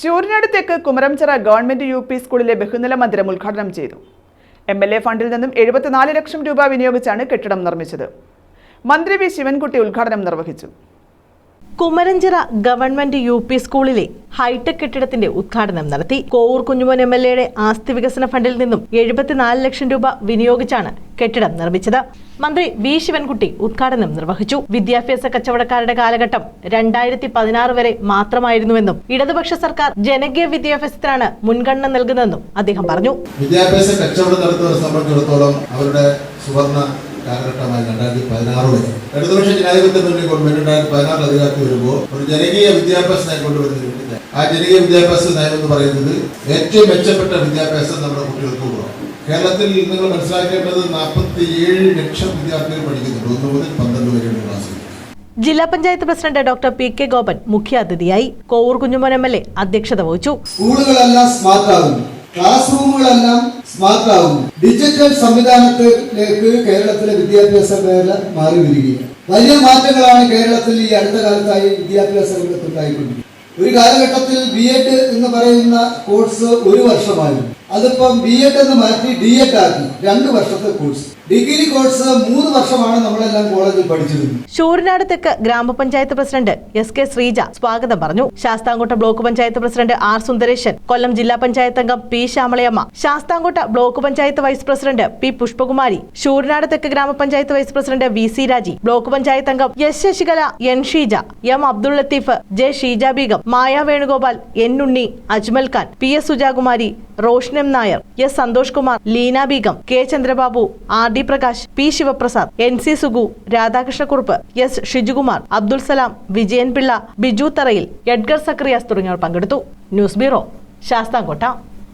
ശൂരനാട് തെക്ക് Kumaramchira government U P സ്കൂളിലെ ബഹുനില മന്ദിരം ഉദ്ഘാടനം ചെയ്തു. എം എൽ എ ഫണ്ടിൽ നിന്നും എഴുപത്തിനാല് ലക്ഷം രൂപ വിനിയോഗിച്ചാണ് കെട്ടിടം നിർമ്മിച്ചത്. മന്ത്രി വി ശിവൻകുട്ടി ഉദ്ഘാടനം നിർവഹിച്ചു. കുമരഞ്ചിറ ഗവൺമെന്റ് യു പി സ്കൂളിലെ ഹൈടെക് കെട്ടിടത്തിന്റെ ഉദ്ഘാടനം നടത്തി. കോവൂർ കുഞ്ഞുമോൻ എം എൽ എയുടെ ആസ്തി വികസന ഫണ്ടിൽ നിന്നും എഴുപത്തിനാല് ലക്ഷം രൂപ വിനിയോഗിച്ചാണ് കെട്ടിടം നിർമ്മിച്ചത്. മന്ത്രി വി. ശിവൻകുട്ടി ഉദ്ഘാടനം നിർവഹിച്ചു. വിദ്യാഭ്യാസ കച്ചവടക്കാരുടെ കാലഘട്ടം രണ്ടായിരത്തി പതിനാറ് വരെ മാത്രമായിരുന്നുവെന്നും ഇടതുപക്ഷ സർക്കാർ ജനകീയ വിദ്യാഭ്യാസത്തിനാണ് മുൻഗണന നൽകുന്നതെന്നും അദ്ദേഹം പറഞ്ഞു. വിദ്യാഭ്യാസ കച്ചവടം നടത്തുന്നവരെ സംബന്ധിച്ചിടത്തോളം അവരുടെ സുവർണ കാലഘട്ടമായി രണ്ടായിരത്തി പതിനാറ് വരെ. ഇടതുപക്ഷ ജനാധിപത്യ മുന്നണി ഗവൺമെന്റ് രണ്ടായിരത്തി പതിനാറിൽ അധികാരത്തിൽ വരുമ്പോൾ ഒരു ജനകീയ വിദ്യാഭ്യാസ നയം കൊണ്ടുവരുന്നില്ല ആ ജനകീയ വിദ്യാഭ്യാസ നയം എന്ന് പറയുന്നത് ഏറ്റവും മെച്ചപ്പെട്ട വിദ്യാഭ്യാസം നമ്മുടെ കുട്ടികൾക്ക് കൊടുക്കണം കേരളത്തിൽ നിങ്ങൾ മനസ്സിലാക്കേണ്ടത് നാൽപ്പത്തി ഏഴ് ലക്ഷം വിദ്യാർത്ഥികൾ പഠിക്കുന്നുണ്ട്. ഒന്ന് മുതൽ പന്ത്രണ്ട് വരെയുള്ള ക്ലാസ്സിൽ ജില്ലാ panchayat president doctor P K Gopan മുഖ്യാതിഥിയായി Kovoor Kunjumon M L A അധ്യക്ഷത വഹിച്ചു. സ്കൂളുകളെല്ലാം സ്മാർട്ട് ആകുന്നു. ക്ലാസ് റൂമുകളെല്ലാം സ്മാർട്ട് ആകുന്നു. ഡിജിറ്റൽ സംവിധാനത്തിലേക്ക് കേരളത്തിലെ വിദ്യാഭ്യാസ മേഖല മാറി വരികയാണ്. വലിയ മാറ്റങ്ങളാണ് കേരളത്തിൽ ഈ അടുത്ത കാലത്തായി വിദ്യാഭ്യാസ രംഗത്ത് ഉണ്ടായിക്കൊണ്ടിരിക്കുന്നത് ഒരു കാലഘട്ടത്തിൽ ബി എഡ് എന്ന് പറയുന്ന കോഴ്സ് ഒരു വർഷമായിരുന്നു. അതിപ്പം ബി എഡ് എന്ന് മാറ്റി ഡി എഡ് ആക്കി. രണ്ട് വർഷത്തെ കോഴ്സ് ഡിഗ്രി കോഴ്സ് മൂന്ന് വർഷമാണ് നമ്മളെല്ലാം കോളേജിൽ പഠിച്ചിരുന്നത് ഷൂരിനാട് തെക്ക് ഗ്രാമപഞ്ചായത്ത് പ്രസിഡന്റ് എസ് കെ ശ്രീജ സ്വാഗതം പറഞ്ഞു. Sasthamkotta block panchayat president R Sundaresan Kollam ജില്ലാ പഞ്ചായത്ത് അംഗം P Shyamalayamma Sasthamkotta block panchayat vice president P Pushpakumari Shoorinad തെക്ക് grama panchayat vice president V C Raji block panchayat അംഗം S Sasikala N Sheeja M Abdul Latheef J Sheeja Beegum Maya Venugopal N Unni Ajmal Khan P S Sujakumari Roshan M Nair S Santhosh Kumar Leena Beegum K Chandrababu D Prakash P Sivaprasad N C Sugu Radhakrishnakurup S Shijukumar Abdul Salam Vijayan Pillai Biju Tharayil Edgar Zacharias തുടങ്ങിയവർ പങ്കെടുത്തു. News bureau Sasthamkotta.